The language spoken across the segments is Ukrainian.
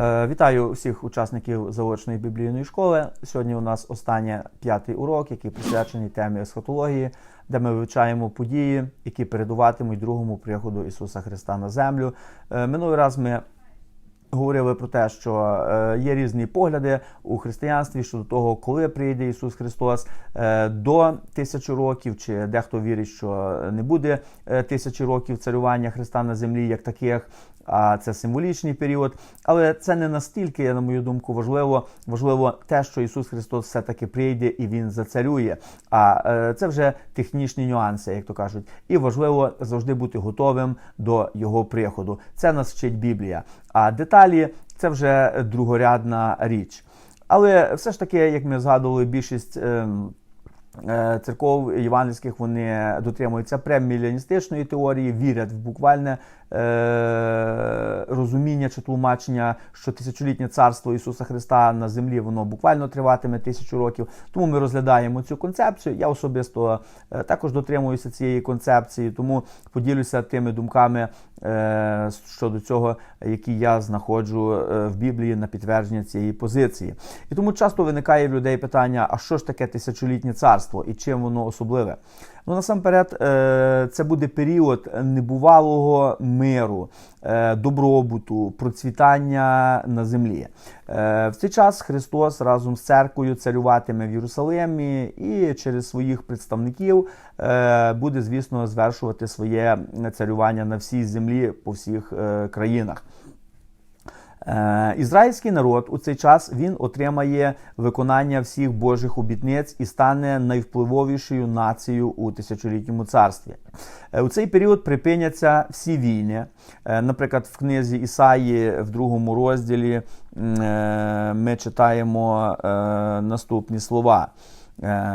Е, Вітаю всіх учасників заочної біблійної школи. Сьогодні у нас останній п'ятий урок, який присвячений темі есхатології, де ми вивчаємо події, які передуватимуть другому приходу Ісуса Христа на землю. Е, Минулий раз ми говорили про те, що е, є різні погляди у християнстві щодо того, коли прийде Ісус Христос до тисячі років, чи дехто вірить, що не буде тисячі років царювання Христа на землі, як таких. А це символічний період, але це не настільки, на мою думку, важливо. Важливо те, що Ісус Христос все-таки прийде і Він зацарює. А е, це вже технічні нюанси, як то кажуть. І важливо завжди бути готовим до Його приходу. Це нас вчить Біблія. А деталі це вже другорядна річ. Але все ж таки, як ми згадували, більшість. Е, Церков євангельських вони дотримуються преміляністичної теорії, вірять в буквальне е, розуміння чи тлумачення, що тисячолітнє царство Ісуса Христа на землі воно буквально триватиме тисячу років. Тому ми розглядаємо цю концепцію. Я особисто е, також дотримуюся цієї концепції, тому поділюся тими думками щодо цього, які я знаходжу е, в Біблії на підтвердження цієї позиції. І тому часто виникає в людей питання: а що ж таке тисячолітнє царство і чим воно особливе? Ну, насамперед, е, це буде період небувалого миру, е, добробуту, процвітання на землі. Е, В цей час Христос разом з церквою царюватиме в Єрусалимі і через своїх представників буде, звісно, звершувати своє царювання на всій землі по всіх країнах. Е, Ізраїльський народ у цей час він отримає виконання всіх Божих обітниць і стане найвпливовішою нацією у тисячолітньому царстві. Е, У цей період припиняться всі війни. Е, Наприклад, в книзі Ісаї в другому розділі ми читаємо наступні слова.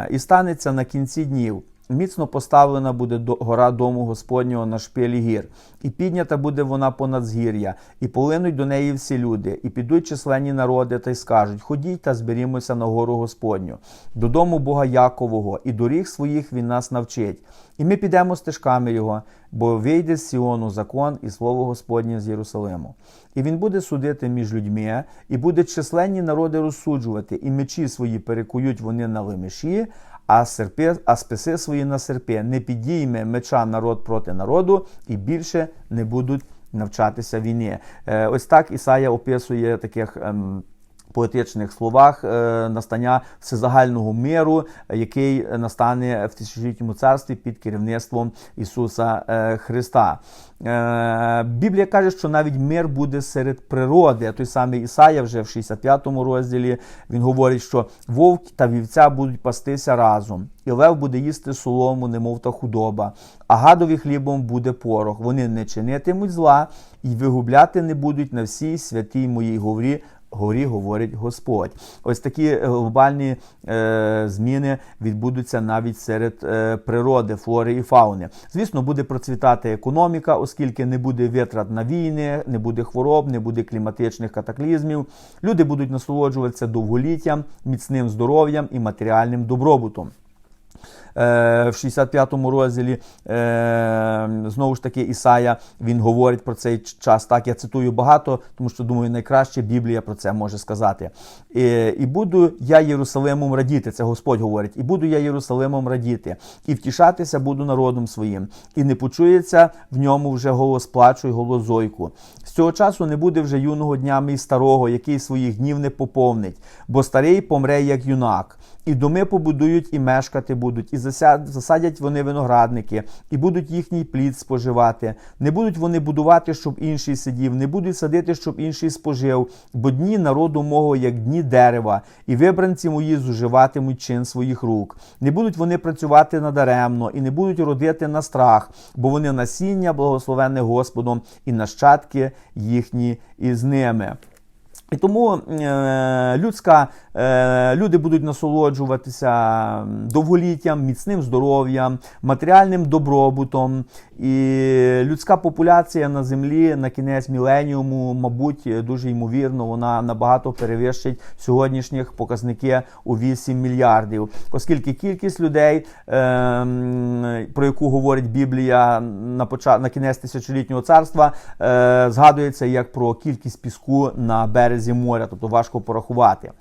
І станеться на кінці днів. Міцно поставлена буде гора дому Господнього на шпилі гір, і піднята буде вона понад згір'я, і полинуть до неї всі люди, і підуть численні народи та й скажуть: Ходіть та зберімося на гору Господню, додому Бога Якового, і доріг своїх він нас навчить. І ми підемо стежками його, бо вийде з Сіону закон і слово Господнє з Єрусалиму. І він буде судити між людьми, і буде численні народи розсуджувати, і мечі свої перекують вони на лемеші, а серпи, а списи свої на серпе, Не підійме меча народ проти народу, і більше не будуть навчатися війни. Е, Ось так Ісая описує таких. Поетичних словах е, настання всезагального миру, який настане в тисячолітньому царстві під керівництвом Ісуса е, Христа. Е, Біблія каже, що навіть мир буде серед природи. Той самий Ісая вже в 65-му розділі він говорить, що вовк та вівця будуть пастися разом, і лев буде їсти солому, немов та худоба, а гадові хлібом буде порох. Вони не чинитимуть зла і вигубляти не будуть на всій святій моїй говрі горі говорить Господь. Ось такі глобальні е, зміни відбудуться навіть серед е, природи, флори і фауни. Звісно, буде процвітати економіка, оскільки не буде витрат на війни, не буде хвороб, не буде кліматичних катаклізмів. Люди будуть насолоджуватися довголіттям, міцним здоров'ям і матеріальним добробутом. Е, В 65-му розділі е, знову ж таки Ісая він говорить про цей час. Так я цитую багато, тому що думаю, найкраще Біблія про це може сказати. І, буду я Єрусалимом радіти. Це Господь говорить, і буду я Єрусалимом радіти, і втішатися буду народом своїм, і не почується в ньому вже голос плачу й голос зойку. З цього часу не буде вже юного днями і старого, який своїх днів не поповнить, бо старий помре як юнак. І доми побудують, і мешкати будуть, і засадять вони виноградники, і будуть їхній плід споживати. Не будуть вони будувати, щоб інший сидів, не будуть садити, щоб інший спожив, бо дні народу мого, як дні дерева, і вибранці мої зуживатимуть чин своїх рук. Не будуть вони працювати надаремно, і не будуть родити на страх, бо вони насіння, благословенне Господом, і нащадки їхні із ними. І тому е, людська, е, люди будуть насолоджуватися довголіттям, міцним здоров'ям, матеріальним добробутом. І людська популяція на землі на кінець міленіуму, мабуть, дуже ймовірно, вона набагато перевищить сьогоднішніх показники у 8 мільярдів, оскільки кількість людей, е, про яку говорить Біблія на почат... на кінець тисячолітнього царства, згадується як про кількість піску на березі моря, тобто важко порахувати.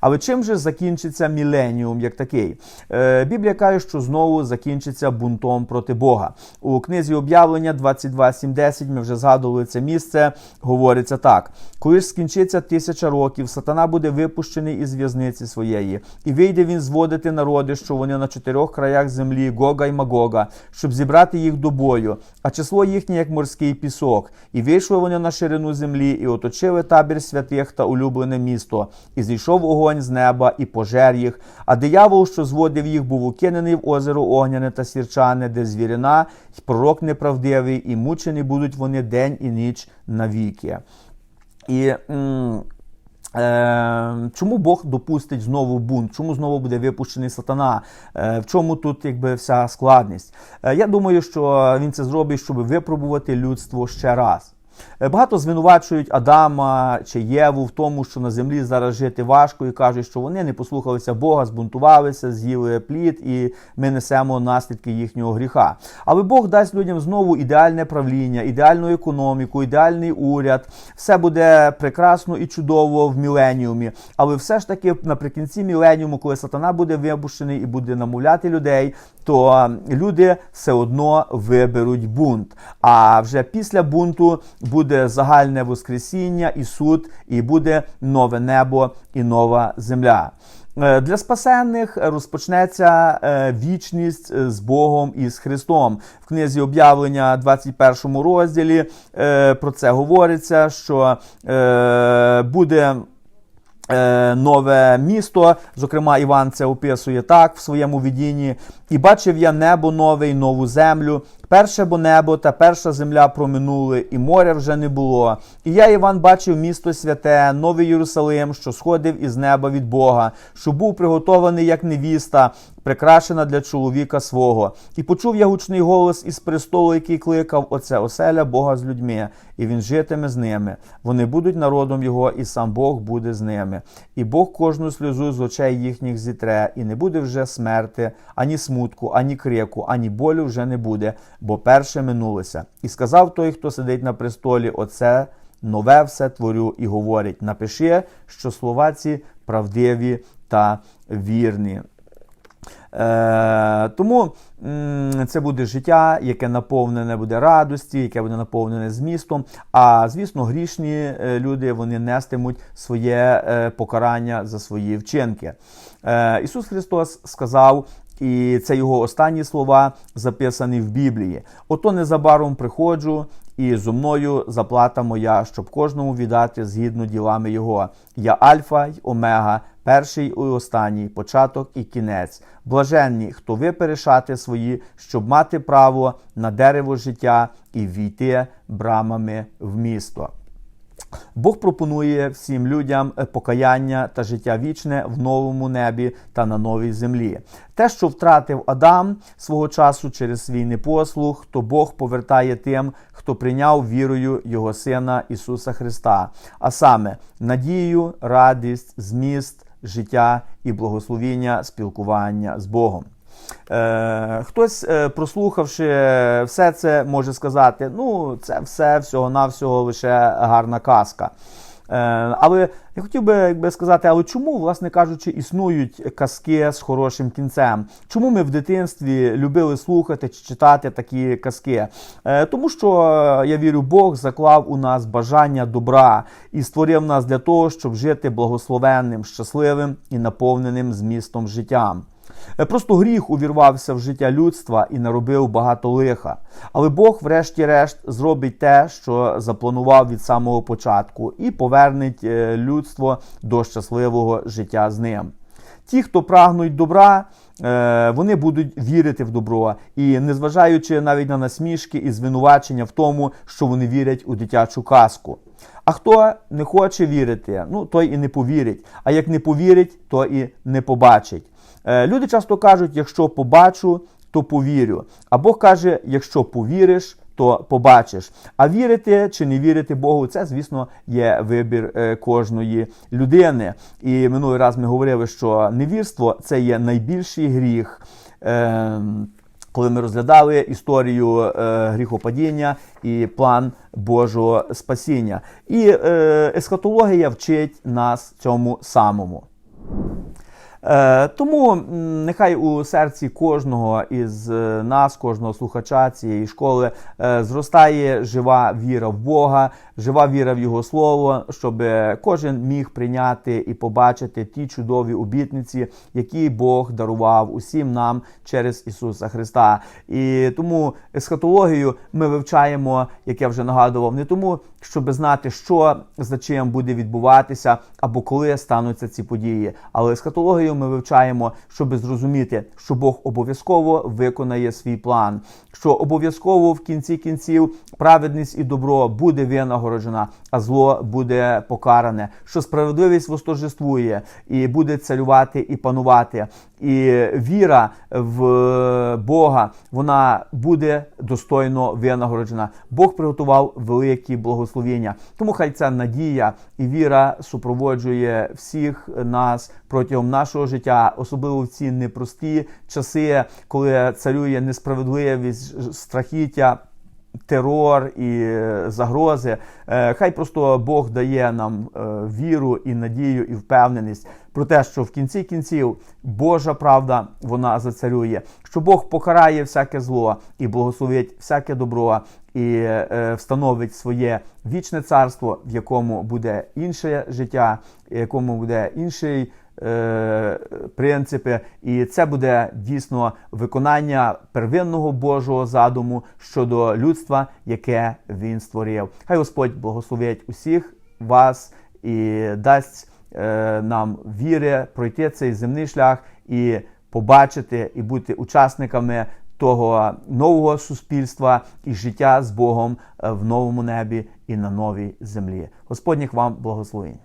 Але чим же закінчиться міленіум як такий? Е, Біблія каже, що знову закінчиться бунтом проти Бога. У книзі об'явлення 22.7.10 ми вже згадували це місце. Говориться так: коли ж скінчиться тисяча років, сатана буде випущений із в'язниці своєї, і вийде він зводити народи, що вони на чотирьох краях землі, Гога й Магога, щоб зібрати їх до бою, а число їхнє як морський пісок. І вийшли вони на ширину землі, і оточили табір святих та улюблене місто, і зійшов огонь з неба, і пожер їх. А диявол, що зводив їх, був укинений в озеро огняне та сірчане, де звірина, й пророк неправдивий, і мучені будуть вони день і ніч навіки. І Е, чому Бог допустить знову бунт? Чому знову буде випущений сатана? Е, в чому тут якби вся складність? Е, я думаю, що він це зробить, щоб випробувати людство ще раз. Е, Багато звинувачують Адама чи Єву в тому, що на землі зараз жити важко, і кажуть, що вони не послухалися Бога, збунтувалися, з'їли плід, і ми несемо наслідки їхнього гріха. Але Бог дасть людям знову ідеальне правління, ідеальну економіку, ідеальний уряд. Все буде прекрасно і чудово в міленіумі. Але все ж таки наприкінці міленіуму, коли сатана буде випущений і буде намовляти людей, то люди все одно виберуть бунт. А вже після бунту буде загальне воскресіння і суд, і буде нове небо і нова земля. Е, Для спасенних розпочнеться е, вічність е, з Богом і з Христом. В книзі об'явлення, 21 розділі, про це говориться, що буде. Нове місто, зокрема, Іван це описує так в своєму видінні. І бачив я небо нове й нову землю. Перше бо небо та перша земля проминули, і моря вже не було. І я, Іван, бачив місто святе, новий Єрусалим, що сходив із неба від Бога, що був приготований як невіста, прикрашена для чоловіка свого. І почув я гучний голос із престолу, який кликав: Оце оселя Бога з людьми, і він житиме з ними. Вони будуть народом його, і сам Бог буде з ними. І Бог кожну сльозу з очей їхніх зітре, і не буде вже смерти, ані смутку, ані крику, ані болю вже не буде, бо перше минулося. І сказав той, хто сидить на престолі, оце. Нове все творю і говорить: напиши, що слова ці правдиві та вірні. Е, тому це буде життя, яке наповнене буде радості, яке буде наповнене змістом. А звісно, грішні е, люди вони нестимуть своє е, покарання за свої вчинки. Е, Ісус Христос сказав. І це його останні слова записані в Біблії. Ото незабаром приходжу, і зо мною заплата моя, щоб кожному віддати згідно ділами його. Я Альфа й Омега, перший і останній, початок і кінець. Блаженні, хто ви перешати свої, щоб мати право на дерево життя і війти брамами в місто. Бог пропонує всім людям е, покаяння та життя вічне в новому небі та на новій землі. Те, що втратив Адам свого часу через свій непослух, то Бог повертає тим, хто прийняв вірою Його Сина Ісуса Христа, а саме надію, радість, зміст, життя і благословіння спілкування з Богом. Е, хтось, е, прослухавши все це, може сказати: ну, це все всього-навсього лише гарна казка. Е, але я хотів би якби сказати, але чому, власне кажучи, існують казки з хорошим кінцем? Чому ми в дитинстві любили слухати чи читати такі казки? Тому що я вірю, Бог заклав у нас бажання добра і створив нас для того, щоб жити благословенним, щасливим і наповненим змістом життям. Е, Просто гріх увірвався в життя людства і наробив багато лиха. Але Бог, врешті-решт, зробить те, що запланував від самого початку, і повернеть е, людство до щасливого життя з ним. Ті, хто прагнуть добра, е, вони будуть вірити в добро і, незважаючи навіть на насмішки і звинувачення в тому, що вони вірять у дитячу казку. А хто не хоче вірити, ну той і не повірить. А як не повірить, то і не побачить. Е, Люди часто кажуть, якщо побачу, то повірю. А Бог каже, якщо повіриш, то побачиш. А вірити чи не вірити Богу, це, звісно, є вибір е, кожної людини. І минулий раз ми говорили, що невірство це є найбільший гріх. Е, коли ми розглядали історію е, гріхопадіння і план Божого спасіння. І е, есхатологія вчить нас цьому самому. Е, тому нехай у серці кожного із е, нас, кожного слухача цієї школи, е, зростає жива віра в Бога, жива віра в Його Слово, щоб кожен міг прийняти і побачити ті чудові обітниці, які Бог дарував усім нам через Ісуса Христа. І тому есхатологію ми вивчаємо, як я вже нагадував, не тому, щоб знати, що за чим буде відбуватися або коли стануться ці події. Але есхатологію ми вивчаємо, щоб зрозуміти, що Бог обов'язково виконає свій план, що обов'язково в кінці кінців праведність і добро буде винагороджена, а зло буде покаране, що справедливість восторжествує і буде царювати і панувати. І віра в Бога вона буде достойно винагороджена. Бог приготував великі благословення. Тому хай ця надія і віра супроводжує всіх нас протягом нашого життя, особливо в ці непрості часи, коли царює несправедливість, страхіття. Терор і е, загрози. Е, Хай просто Бог дає нам е, віру і надію і впевненість про те, що в кінці кінців Божа правда вона зацарює, що Бог покарає всяке зло і благословить всяке добро, і встановить своє вічне царство, в якому буде інше життя, в якому буде інший. Е, Принципи, і це буде дійсно виконання первинного Божого задуму щодо людства, яке він створив. Хай Господь благословить усіх вас і дасть е, нам віри пройти цей земний шлях і побачити і бути учасниками того нового суспільства і життя з Богом е, в новому небі і на новій землі. Господніх вам благословень.